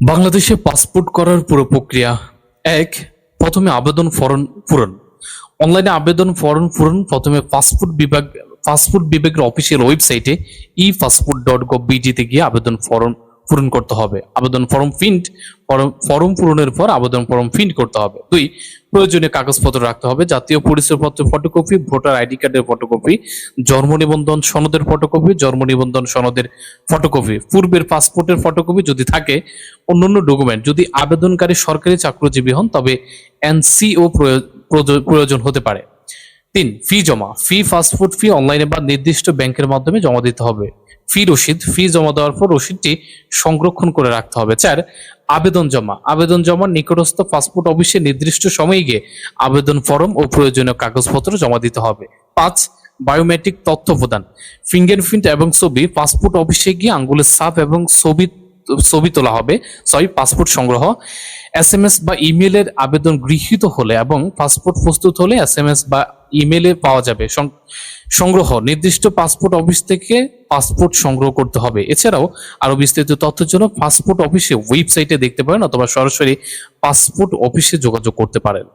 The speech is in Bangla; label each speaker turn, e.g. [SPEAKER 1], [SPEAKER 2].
[SPEAKER 1] বাংলাদেশে পাসপোর্ট করার পুরো প্রক্রিয়া, এক, প্রথমে আবেদন ফরম পূরণ। অনলাইনে আবেদন ফরম পূরণ, প্রথমে পাসপোর্ট বিভাগ, পাসপোর্ট বিভাগের অফিসিয়াল ওয়েবসাইটে ই পাসপোর্ট ডট গভ বিজিতে গিয়ে আবেদন ফরম পূরণ করতে হবে। আবেদন ফর্ম প্রিন্ট ফর্ম পূরণের পর আবেদন ফর্ম প্রিন্ট করতে হবে। দুই প্রয়োজনীয় কাগজপত্র রাখতে হবে, জাতীয় পরিচয়পত্রের ফটোকপি ভোটার আইডি কার্ডের ফটোকপি জন্ম নিবন্ধন সনদের ফটোকপি জন্ম নিবন্ধন সনদের ফটোকপি পূর্বের পাসপোর্টের ফটোকপি যদি থাকে, অন্যান্য ডকুমেন্ট যদি আবেদনকারী সরকারি চাকরিজীবী হন, তবে এনসিও প্রয়োজন হতে পারে। তিন ফি জমা। ফি পাসপোর্ট ফি অনলাইনে বা নির্দিষ্ট ব্যাংকের মাধ্যমে জমা দিতে হবে। ফি রসিদ ফি জমা দেওয়ার পর রসিদটি সংরক্ষণ করে রাখতে হবে। চার, আবেদন জমা। আবেদন জমা নিকটস্থ পাসপোর্ট অফিসে নির্দিষ্ট সময়ে গিয়ে আবেদন ফর্ম ও প্রয়োজনীয় কাগজপত্র জমা দিতে হবে। পাঁচ বায়োমেট্রিক তথ্য প্রদান। ফিঙ্গারপ্রিন্ট এবং ছবি পাসপোর্ট অফিসে গিয়ে আঙ্গুলের ছাপ এবং ছবি ছবি তোলা হবে, সরি, পাসপোর্ট সংগ্রহ, এস এম এস বা ইমেলের আবেদন গৃহীত হলে এবং পাসপোর্ট প্রস্তুত হলে এস এম এস বা ইমেলে পাওয়া যাবে। সংগ্রহ, নির্দিষ্ট পাসপোর্ট অফিস থেকে পাসপোর্ট সংগ্রহ করতে হবে। এছাড়াও আরও বিস্তারিত তথ্যের জন্য পাসপোর্ট অফিসে ওয়েবসাইটে দেখতে পারেন অথবা সরাসরি পাসপোর্ট অফিসে যোগাযোগ করতে পারেন।